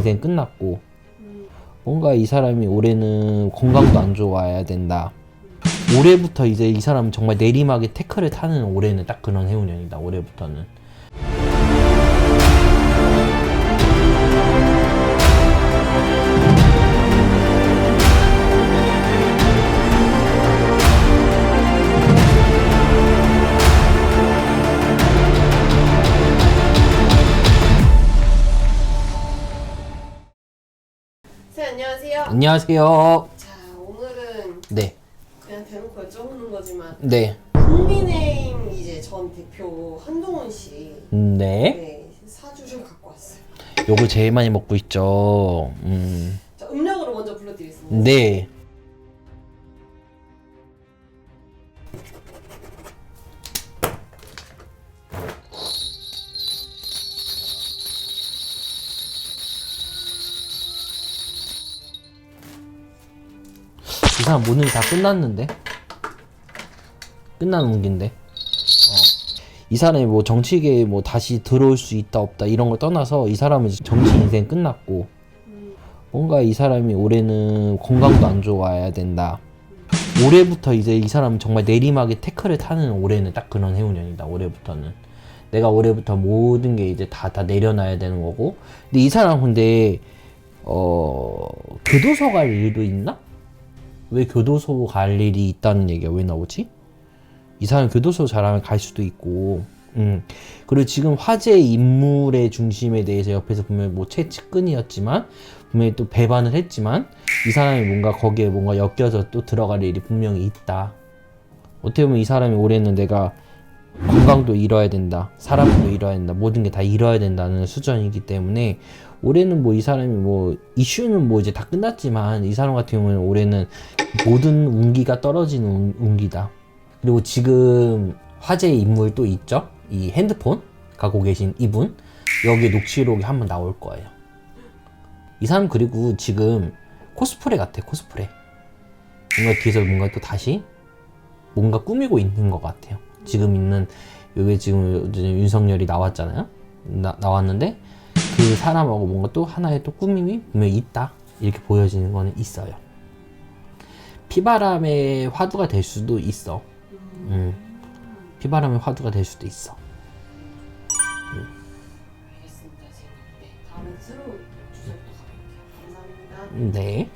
인생 끝났고 뭔가 이 사람이 올해는 건강도 안 좋아야 된다. 올해부터 이제 이 사람은 정말 내리막에 태클을 타는 올해는 딱 그런 해운년이다. 올해부터는. 네, 안녕하세요. 안녕하세요. 자, 오늘은 네, 그냥 대놓고 여쭤보는 거지만 네, 국민의힘 이제 전 대표 한동훈 씨 네. 네, 사주를 갖고 왔어요. 요걸 제일 많이 먹고 있죠. 음, 자, 음력으로 먼저 불러드리겠습니다. 네. 이 사람 오늘 다 끝났는데? 끝난 운기인데? 어. 이 사람이 뭐 정치계에 뭐 다시 들어올 수 있다 없다 이런 걸 떠나서 이 사람은 정치 인생 끝났고 뭔가 이 사람이 올해는 건강도 안 좋아야 된다. 올해부터 이제 이 사람은 정말 내리막에 태클을 타는 올해는 딱 그런 해운년이다. 올해부터는 내가 올해부터 모든 게 이제 다 다 내려놔야 되는 거고. 근데 이 사람 근데 어 교도소 갈 일도 있나? 왜 교도소 갈 일이 있다는 얘기가 왜 나오지? 이 사람 교도소 잘하면 갈 수도 있고, 음. 그리고 지금 화제의 인물의 중심에 대해서 옆에서 보면 뭐 최측근이었지만, 분명히 또 배반을 했지만, 이 사람이 뭔가 거기에 뭔가 엮여서 또 들어갈 일이 분명히 있다. 어떻게 보면 이 사람이 올해는 내가 건강도 잃어야 된다. 사람도 잃어야 된다. 모든 게다 잃어야 된다는 수준이기 때문에 올해는 뭐 이 사람이 뭐 이슈는 뭐 이제 다 끝났지만 이 사람 같은 경우는 올해는 모든 운기가 떨어지는 운- 운기다. 그리고 지금 화제의 인물 또 있죠? 이 핸드폰 갖고 계신 이분 여기에 녹취록이 한번 나올 거예요. 이 사람 그리고 지금 코스프레 같아 코스프레. 뭔가 뒤에서 뭔가 또 다시 뭔가 꾸미고 있는 것 같아요. 지금 있는 여기 지금 윤석열이 나왔잖아요. 나, 나왔는데 그 사람하고 뭔가 또 하나의 또 꾸밈이 분명히 있다 이렇게 보여지는 거는 있어요. 피바람의 화두가 될 수도 있어. 음. 피바람의 화두가 될 수도 있어. 감사합니다. 네.